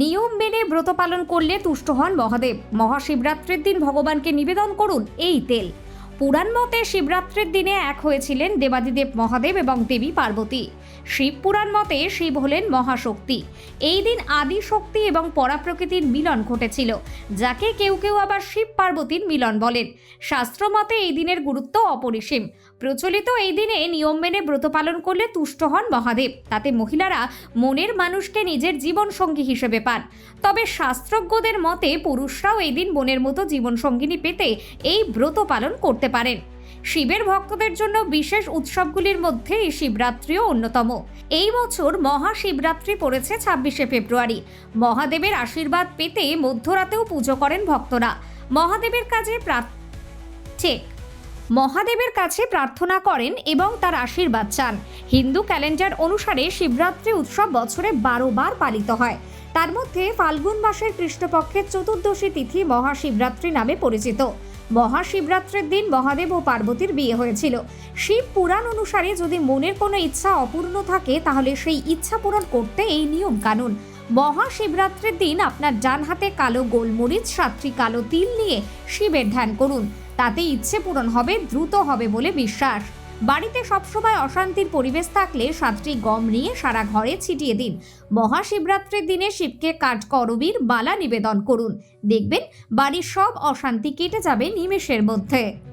নিয়ম মেনে ব্রত পালন করলে তুষ্ট হন মহাদেব। মহাশিবরাত্রির দিন ভগবানকে নিবেদন করুন এই তেল। পুরাণ মতে শিবরাত্রির দিনে এক হয়েছিলেন দেবাদিদেব মহাদেব এবং দেবী পার্বতী। শিব পুরাণ মতে শিব হলেন মহাশক্তি। এই দিন আদি শক্তি এবং পরাপ্রকৃতির মিলন ঘটেছিল, যাকে কেউ কেউ আবার শিব পার্বতীর মিলন বলেন। শাস্ত্র মতে এই দিনের গুরুত্ব অপরিসীম। প্রচলিত এই দিনে নিয়ম মেনে ব্রত পালন করলে তুষ্ট হন মহাদেব। তাতে মহিলারা মনের মানুষকে নিজের জীবন সঙ্গী হিসেবে পান। তবে শাস্ত্রজ্ঞদের মতে পুরুষরাও এই দিন মনের মতো জীবন সঙ্গিনী পেতে এই ব্রত পালন করতে পারেন। শিবের ভক্তদের জন্য বিশেষ উৎসবগুলির মধ্যে এই শিবরাত্রিও অন্যতম। এই বছর মহাশিবরাত্রি পড়েছে ছাব্বিশে ফেব্রুয়ারি। মহাদেবের আশীর্বাদ পেতে মধ্যরাতেও পুজো করেন ভক্তরা। মহাদেবের কাজে প্রার্থ মহাদেবের কাছে প্রার্থনা করেন এবং তার আশীর্বাদ চান। হিন্দু ক্যালেন্ডার অনুসারে শিবরাত্রি উৎসব বছরে বারো বার পালিত হয়। তার মধ্যে ফাল্গুন মাসের কৃষ্ণপক্ষের চতুর্দশী তিথি মহাশিবরাত্রি নামে পরিচিত। মহাশিবরাত্রির দিন মহাদেব ও পার্বতীর বিয়ে হয়েছিল। শিব পুরাণ অনুসারে যদি মনের কোনো ইচ্ছা অপূর্ণ থাকে, তাহলে সেই ইচ্ছা পূরণ করতে এই নিয়ম কানুন। মহাশিবরাত্রির দিন আপনার ডান হাতে কালো গোলমরিচ, সাতটি কালো তিল নিয়ে শিবের ধ্যান করুন। তাতে ইচ্ছে পূরণ হবে, দ্রুত হবে বলে বিশ্বাস। বাড়িতে সবসময় অশান্তির পরিবেশ থাকলে সাতটি গম নিয়ে সারা ঘরে ছিটিয়ে দিন। মহাশিবরাত্রির দিনে শিবকে কাঠ কাঠকরবীর বালা নিবেদন করুন। দেখবেন বাড়ির সব অশান্তি কেটে যাবে নিমেষের মধ্যে।